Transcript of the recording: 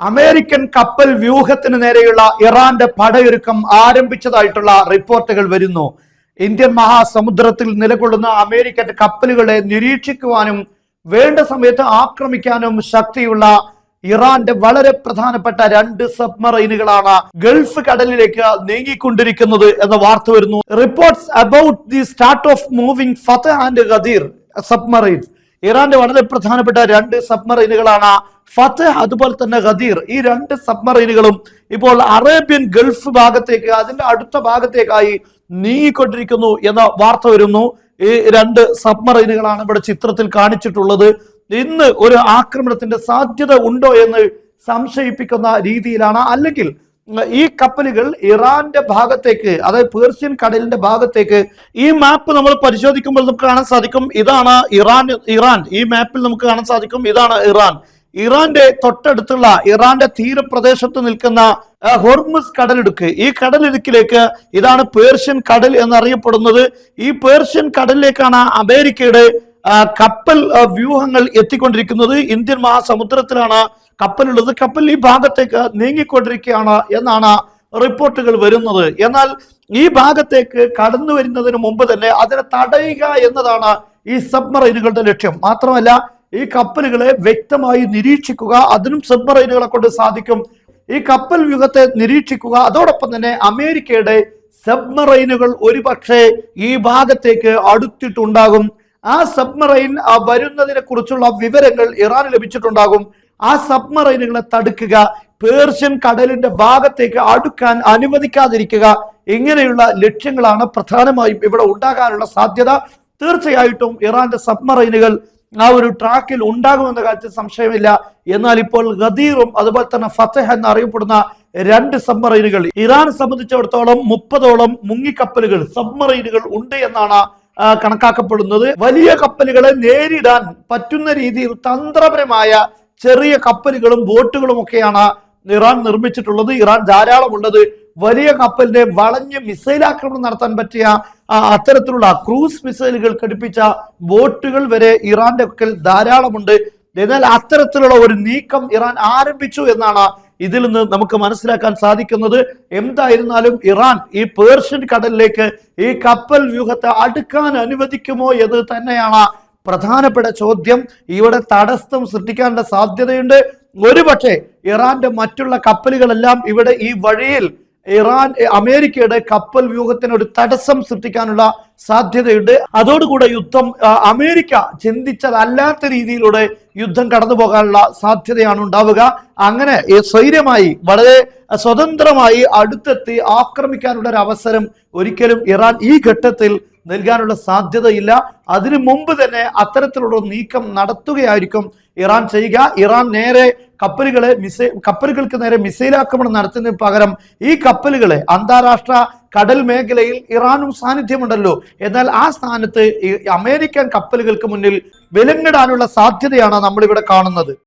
American കപ്പൽ വ്യൂഹത്തിന് നേരെയുള്ള ഇറാന്റെ പടയൊരുക്കം ആരംഭിച്ചതായിട്ടുള്ള റിപ്പോർട്ടുകൾ വരുന്നു. ഇന്ത്യൻ മഹാസമുദ്രത്തിൽ നിലകൊള്ളുന്ന അമേരിക്കൻ കപ്പലുകളെ നിരീക്ഷിക്കുവാനും വേണ്ട സമയത്ത് ആക്രമിക്കാനും ശക്തിയുള്ള ഇറാന്റെ വളരെ പ്രധാനപ്പെട്ട രണ്ട് സബ്മറൈനുകളാണ് ഗൾഫ് കടലിലേക്ക് നീങ്ങിക്കൊണ്ടിരിക്കുന്നത് എന്ന വാർത്ത വരുന്നു. Reports about the start of moving Fateh and Ghadir submarine ഇറാന്റെ വളരെ പ്രധാനപ്പെട്ട രണ്ട് സബ്മറൈനുകളാണ് ഫത്ത് അതുപോലെ തന്നെ ഖദീർ ഈ രണ്ട് സബ്മറൈനുകളും ഇപ്പോൾ അറേബ്യൻ ഗൾഫ് ഭാഗത്തേക്ക് അതിന്റെ അടുത്ത ഭാഗത്തേക്കായി നീങ്ങിക്കൊണ്ടിരിക്കുന്നു എന്ന വാർത്ത വരുന്നു. ഈ രണ്ട് സബ്മറൈനുകളാണ് ഇവിടെ ചിത്രത്തിൽ കാണിച്ചിട്ടുള്ളത്. ഇന്ന് ഒരു ആക്രമണത്തിന്റെ സാധ്യത ഉണ്ടോ എന്ന് സംശയിപ്പിക്കുന്ന രീതിയിലാണ്. അല്ലെങ്കിൽ ഈ കപ്പലുകൾ ഇറാന്റെ ഭാഗത്തേക്ക് അതായത് പേർഷ്യൻ കടലിന്റെ ഭാഗത്തേക്ക് ഈ മാപ്പ് നമ്മൾ പരിശോധിക്കുമ്പോൾ നമുക്ക് കാണാൻ സാധിക്കും ഇതാണ് ഇറാൻ ഇറാൻ. ഈ മാപ്പിൽ നമുക്ക് കാണാൻ സാധിക്കും ഇതാണ് ഇറാൻ. ഇറാന്റെ തൊട്ടടുത്തുള്ള ഇറാന്റെ തീരപ്രദേശത്ത് നിൽക്കുന്ന ഹോർമസ് കടലിടുക്ക്. ഈ കടലിടുക്കിലേക്ക് ഇതാണ് പേർഷ്യൻ കടൽ എന്നറിയപ്പെടുന്നത്. ഈ പേർഷ്യൻ കടലിലേക്കാണ് അമേരിക്കയുടെ കപ്പൽ വ്യൂഹങ്ങൾ എത്തിക്കൊണ്ടിരിക്കുന്നത്. ഇന്ത്യൻ മഹാസമുദ്രത്തിലാണ് കപ്പലുള്ളത്. കപ്പൽ ഈ ഭാഗത്തേക്ക് നീങ്ങിക്കൊണ്ടിരിക്കുകയാണ് എന്നാണ് റിപ്പോർട്ടുകൾ വരുന്നത്. എന്നാൽ ഈ ഭാഗത്തേക്ക് കടന്നു വരുന്നതിന് മുമ്പ് തന്നെ അതിനെ തടയുക എന്നതാണ് ഈ സബ്മറൈനുകളുടെ ലക്ഷ്യം. മാത്രമല്ല ഈ കപ്പലുകളെ വ്യക്തമായി നിരീക്ഷിക്കുക അതിനും സബ്മറൈനുകളെ കൊണ്ട് സാധിക്കും. ഈ കപ്പൽ വ്യൂഹത്തെ നിരീക്ഷിക്കുക അതോടൊപ്പം തന്നെ അമേരിക്കയുടെ സബ്മറൈനുകൾ ഒരുപക്ഷെ ഈ ഭാഗത്തേക്ക് അടുത്തിട്ടുണ്ടാകും. ആ സബ്മറൈൻ വരുന്നതിനെ കുറിച്ചുള്ള വിവരങ്ങൾ ഇറാന് ലഭിച്ചിട്ടുണ്ടാകും. ആ സബ്മറൈനുകളെ തടുക്കുക പേർഷ്യൻ കടലിന്റെ ഭാഗത്തേക്ക് അടുക്കാൻ അനുവദിക്കാതിരിക്കുക ഇങ്ങനെയുള്ള ലക്ഷ്യങ്ങളാണ് പ്രധാനമായും ഇവിടെ ഉണ്ടാകാനുള്ള സാധ്യത. തീർച്ചയായിട്ടും ഇറാന്റെ സബ്മറൈനുകൾ ആ ഒരു ട്രാക്കിൽ ഉണ്ടാകുമെന്ന കാര്യത്തിൽ സംശയമില്ല. എന്നാൽ ഇപ്പോൾ ഗദീറും അതുപോലെ തന്നെ ഫത്തഹ് എന്നറിയപ്പെടുന്ന രണ്ട് സബ്മറൈനുകൾ ഇറാൻ സംബന്ധിച്ചിടത്തോളം മുപ്പതോളം മുങ്ങിക്കപ്പലുകൾ സബ്മറൈനുകൾ ഉണ്ട് എന്നാണ് കണക്കാക്കപ്പെടുന്നത്. വലിയ കപ്പലുകളെ നേരിടാൻ പറ്റുന്ന രീതിയിൽ തന്ത്രപരമായ ചെറിയ കപ്പലുകളും ബോട്ടുകളും ഒക്കെയാണ് ഇറാൻ നിർമ്മിച്ചിട്ടുള്ളത്. ഇറാൻ ധാരാളം ധാരാളമുള്ളത് വലിയ കപ്പലിനെ വളഞ്ഞ് മിസൈൽ ആക്രമണം നടത്താൻ പറ്റിയ അത്തരത്തിലുള്ള ക്രൂസ് മിസൈലുകൾ ഘടിപ്പിച്ച ബോട്ടുകൾ വരെ ഇറാന്റെ പക്കൽ ധാരാളമുണ്ട്. എന്നാൽ അത്തരത്തിലുള്ള ഒരു നീക്കം ഇറാൻ ആരംഭിച്ചു എന്നാണ് ഇതിൽ നിന്ന് നമുക്ക് മനസ്സിലാക്കാൻ സാധിക്കുന്നത്. എന്തായിരുന്നാലും ഇറാൻ ഈ പേർഷ്യൻ കടലിലേക്ക് ഈ കപ്പൽ വ്യൂഹത്തെ അടുക്കാൻ അനുവദിക്കുമോ എന്ന് തന്നെയാണ് പ്രധാനപ്പെട്ട ചോദ്യം. ഇവിടെ തടസ്സം സൃഷ്ടിക്കാനുള്ള സാധ്യതയുണ്ട്. ഒരുപക്ഷെ ഇറാന്റെ മറ്റുള്ള കപ്പലുകളെല്ലാം ഇവിടെ ഈ വഴിയിൽ ഇറാൻ അമേരിക്കയുടെ കപ്പൽ വ്യൂഹത്തിന് ഒരു തടസ്സം സൃഷ്ടിക്കാനുള്ള സാധ്യതയുണ്ട്. അതോടുകൂടെ യുദ്ധം അമേരിക്ക ചിന്തിച്ചതല്ലാത്ത രീതിയിലൂടെ യുദ്ധം കടന്നു പോകാനുള്ള സാധ്യതയാണ് ഉണ്ടാവുക. അങ്ങനെ സ്വൈര്യമായി വളരെ സ്വതന്ത്രമായി അടുത്തെത്തി ആക്രമിക്കാനുള്ള ഒരു അവസരം ഒരിക്കലും ഇറാൻ ഈ ഘട്ടത്തിൽ നൽകാനുള്ള സാധ്യതയില്ല. അതിനു മുമ്പ് തന്നെ അത്തരത്തിലുള്ള നീക്കം നടത്തുകയായിരിക്കും ഇറാൻ ചെയ്യുക. ഇറാൻ നേരെ കപ്പലുകളെ മിസൈ കപ്പലുകൾക്ക് നേരെ മിസൈൽ ആക്രമണം നടത്തുന്നതിന് പകരം ഈ കപ്പലുകളെ അന്താരാഷ്ട്ര കടൽ മേഖലയിൽ ഇറാനും സാന്നിധ്യമുണ്ടല്ലോ. എന്നാൽ ആ സ്ഥാനത്ത് അമേരിക്കൻ കപ്പലുകൾക്ക് മുന്നിൽ വിലങ്ങിടാനുള്ള സാധ്യതയാണ് നമ്മളിവിടെ കാണുന്നത്.